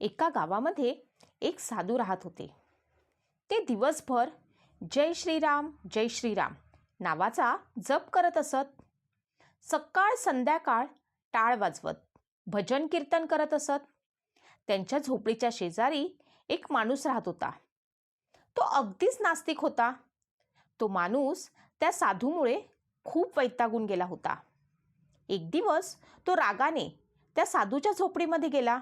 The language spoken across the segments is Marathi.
एका गावामध्ये एक साधू राहत होते. ते दिवसभर जय श्रीराम जय श्रीराम नावाचा जप करत असत. सकाळ संध्याकाळ टाळ वाजवत भजन कीर्तन करत असत. त्यांच्या झोपडीच्या शेजारी एक माणूस राहत होता. तो अगदीच नास्तिक होता. तो माणूस त्या साधूमुळे खूप वैतागून गेला होता. एक दिवस तो रागाने त्या साधूच्या झोपडीमध्ये गेला.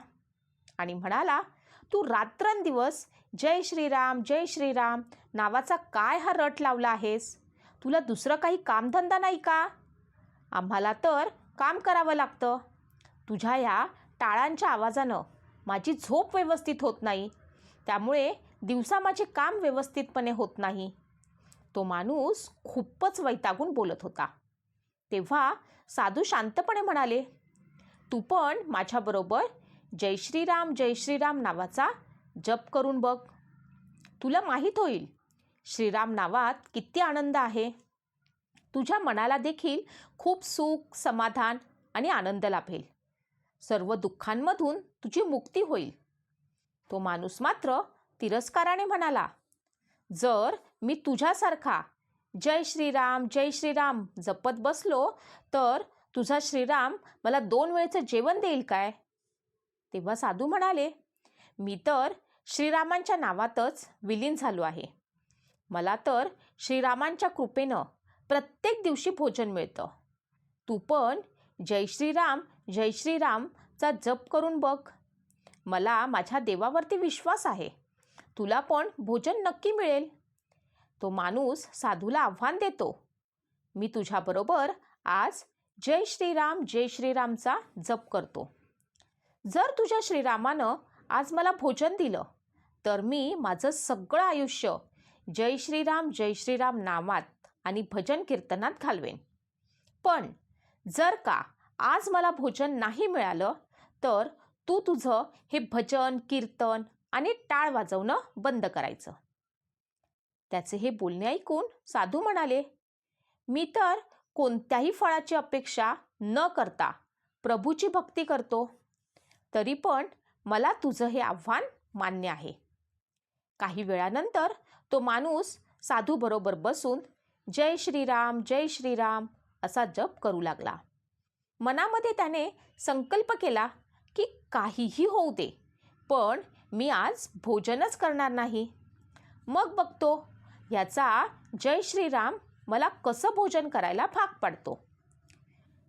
आणि म्हणाला तू रात्रंदिवस जय श्रीराम जय श्रीराम नावाचा काय हा रट लावला आहेस? तुला दुसरं काही कामधंदा नाही का? आम्हाला तर काम करावं लागतं. तुझ्या ह्या टाळांच्या आवाजानं माझी झोप व्यवस्थित होत नाही. त्यामुळे दिवसा माझे काम व्यवस्थितपणे होत नाही. तो माणूस खूपच वैतागून बोलत होता. तेव्हा साधू शांतपणे म्हणाले तू पण माझ्याबरोबर जय श्रीराम जय श्रीराम नावाचा जप करून बघ. तुला माहीत होईल श्रीराम नावात किती आनंद आहे. तुझ्या मनाला देखील खूप सुख समाधान आणि आनंद लाभेल. सर्व दुःखांमधून तुझी मुक्ती होईल. तो माणूस मात्र तिरस्काराने म्हणाला जर मी तुझ्यासारखा जय श्रीराम जय श्रीराम जपत बसलो तर तुझा श्रीराम मला दोन वेळचं जेवण देईल काय? तेव्हा साधू म्हणाले मी तर श्रीरामांच्या नावातच विलीन झालो आहे. मला तर श्रीरामांच्या कृपेनं प्रत्येक दिवशी भोजन मिळतं. तू पण जय श्रीराम जय श्रीरामचा जप करून बघ. मला माझ्या देवावरती विश्वास आहे. तुला पण भोजन नक्की मिळेल. तो माणूस साधूला आव्हान देतो मी तुझ्याबरोबर आज जय श्रीराम जय श्रीरामचा जप करतो. जर तुझ्या श्रीरामानं आज मला भोजन दिलं तर मी माझं सगळं आयुष्य जय श्रीराम जय श्रीराम नामात आणि भजन कीर्तनात घालवेन. पण जर का आज मला भोजन नाही मिळालं तर तू तुझं हे भजन कीर्तन आणि टाळ वाजवणं बंद करायचं. त्याचे हे बोलणे ऐकून साधू म्हणाले मी तर कोणत्याही फळाची अपेक्षा न करता प्रभूची भक्ती करतो. तरी पण मला तुझं हे आव्हान मान्य आहे. काही वेळानंतर तो माणूस साधूबरोबर बसून जय श्रीराम जय श्रीराम असा जप करू लागला. मनामध्ये त्याने संकल्प केला की काहीही होऊ दे पण मी आज भोजनच करणार नाही. मग बघतो ह्याचा जय श्रीराम मला कसं भोजन करायला भाग पाडतो?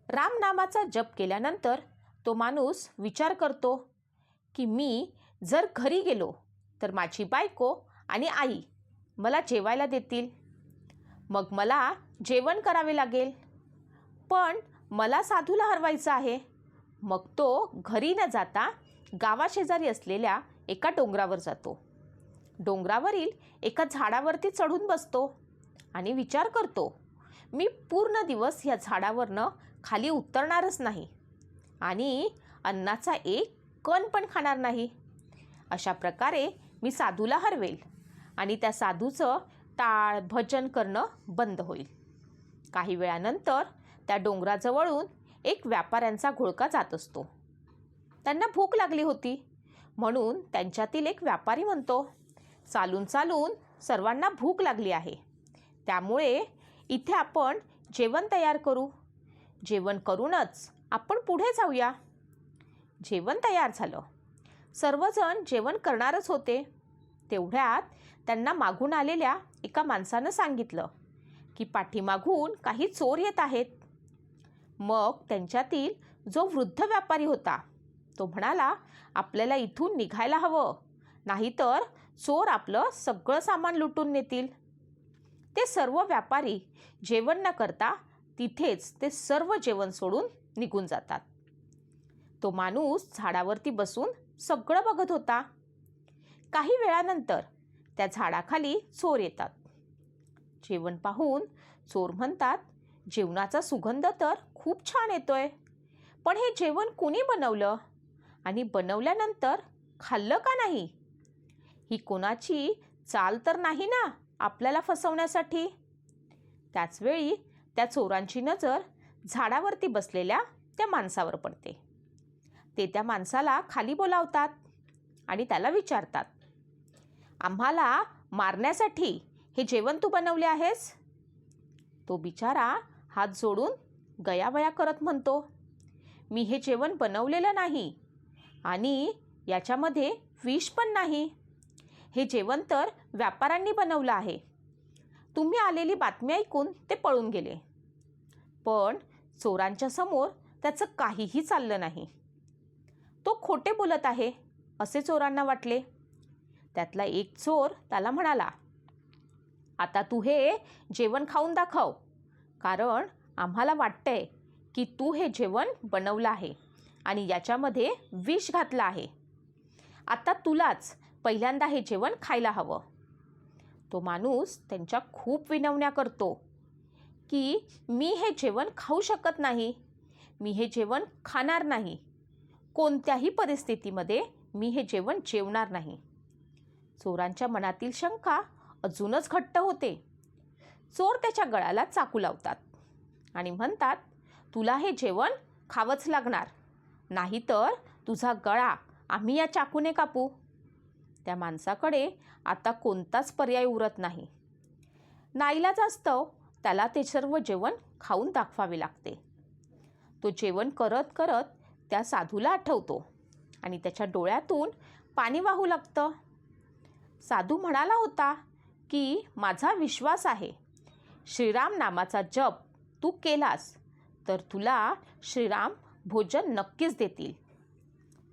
रामनामाचा जप केल्यानंतर तो माणूस विचार करतो की मी जर घरी गेलो तर माझी बायको आणि आई मला जेवायला देतील. मग मला जेवण करावे लागेल. पण मला साधूला हरवायचं आहे. मग तो घरी न जाता गावाशेजारी असलेल्या एका डोंगरावर जातो. डोंगरावरील एका झाडावरती चढून बसतो आणि विचार करतो मी पूर्ण दिवस ह्या झाडावरनं खाली उतरणारच नाही. आणि अन्नाचा एक कण पण खाणार नाही. अशा प्रकारे मी साधूला हरवेल आणि त्या साधूचं टाळ भजन करणं बंद होईल. काही वेळानंतर त्या डोंगराजवळून एक व्यापाऱ्यांचा घोळका जात असतो. त्यांना भूक लागली होती. म्हणून त्यांच्यातील एक व्यापारी म्हणतो चालून चालून सर्वांना भूक लागली आहे. त्यामुळे इथे आपण जेवण तयार करू. जेवण करूनच आपण पुढे जाऊया. जेवण तयार झालं. सर्वजण जेवण करणारच होते. तेवढ्यात त्यांना मागून आलेल्या एका माणसानं सांगितलं की पाठीमागून काही चोर येत आहेत. मग त्यांच्यातील जो वृद्ध व्यापारी होता तो म्हणाला आपल्याला इथून निघायला हवं. नाहीतर चोर आपलं सगळं सामान लुटून नेतील. ते सर्व व्यापारी जेवण न करता तिथेच ते सर्व जेवण सोडून निघून जातात. तो माणूस झाडावरती बसून सगळं बघत होता. काही वेळानंतर त्या झाडाखाली चोर येतात. जेवण पाहून चोर म्हणतात जेवणाचा सुगंध तर खूप छान येतोय. पण हे जेवण कुणी बनवलं? आणि बनवल्यानंतर खाल्लं का नाही? ही कोणाची चाल तर नाही ना आपल्याला फसवण्यासाठी? त्याचवेळी त्या चोरांची नजर झाडावरती बसलेल्या त्या माणसावर पडते. ते त्या माणसाला खाली बोलावतात आणि त्याला विचारतात आम्हाला मारण्यासाठी हे जेवण तू बनवले आहेस? तो बिचारा हात जोडून गयावया करत म्हणतो मी हे जेवण बनवलेलं नाही आणि याच्यामध्ये विष पण नाही. हे जेवण तर व्यापाऱ्यांनी बनवलं आहे. तुम्ही आलेली बातमी ऐकून ते पळून गेले. पण चोरांच्या समोर त्याचं काहीही चाललं नाही. तो खोटे बोलत आहे असे चोरांना वाटले. त्यातला एक चोर त्याला म्हणाला आता तू हे जेवण खाऊन दाखव कारण आम्हाला वाटतंय की तू हे जेवण बनवलं आहे आणि याच्यामध्ये विष घातलं आहे. आता तुलाच पहिल्यांदा हे जेवण खायला हवं. तो माणूस त्यांच्या खूप विनवण्या करतो. की मी हे जेवण खाऊ शकत नाही. मी हे जेवण खाणार नाही. कोणत्याही परिस्थितीमध्ये मी हे जेवण जेवणार नाही. चोरांच्या मनातील शंका अजूनच घट्ट होते. चोर त्याच्या गळ्याला चाकू लावतात आणि म्हणतात तुला हे जेवण खावंच लागणार. नाहीतर तुझा गळा आम्ही या चाकूने कापू. त्या माणसाकडे आता कोणताच पर्याय उरत नाही. नाईलाजास्तव त्याला ते सर्व जेवण खाऊन दाखवावे लागते. तो जेवण करत करत त्या साधूला आठवतो आणि त्याच्या डोळ्यातून पाणी वाहू लागतं. साधू म्हणाला होता की माझा विश्वास आहे. श्रीराम नामाचा जप तू केलास तर तुला श्रीराम भोजन नक्कीच देतील.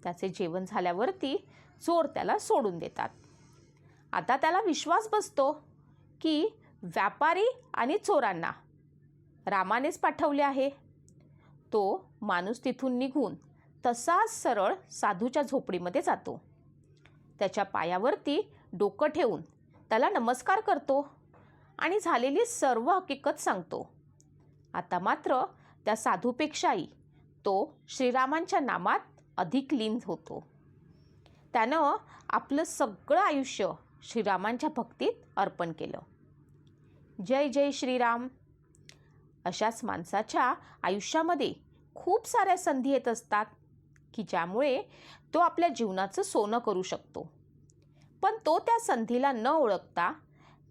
त्याचे जेवण झाल्यावरती चोर त्याला सोडून देतात. आता त्याला विश्वास बसतो की व्यापारी आणि चोरांना. रामानेच पाठवले आहे. तो माणूस तिथून निघून तसाच सरळ साधूच्या झोपडीमध्ये जातो. त्याच्या पायावरती डोकं ठेवून त्याला नमस्कार करतो आणि झालेली सर्व हकीकत सांगतो. आता मात्र त्या साधूपेक्षाही तो श्रीरामांच्या नामात अधिक लीन होतो. त्यानं आपलं सगळं आयुष्य श्रीरामांच्या भक्तीत अर्पण केलं. जय जय श्रीराम. अशाच माणसाच्या आयुष्यामध्ये खूप साऱ्या संधी येत असतात की ज्यामुळे तो आपल्या जीवनाचं सोनं करू शकतो. पण तो त्या संधीला न ओळखता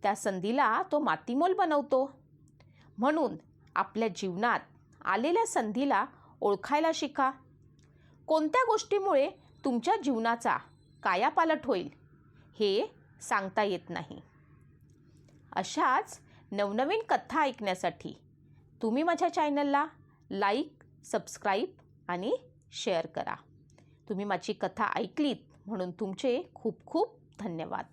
त्या संधीला तो मातीमोल बनवतो. म्हणून आपल्या जीवनात आलेल्या संधीला ओळखायला शिका. कोणत्या गोष्टीमुळे तुमच्या जीवनाचा कायापालट होईल हे सांगता येत नाही. अशाच नवनवीन कथा ऐकण्यासाठी तुम्ही माझ्या चॅनलला लाईक सबस्क्राईब आणि शेअर करा. तुम्ही माझी कथा ऐकलीत म्हणून तुमचे खूप खूप धन्यवाद.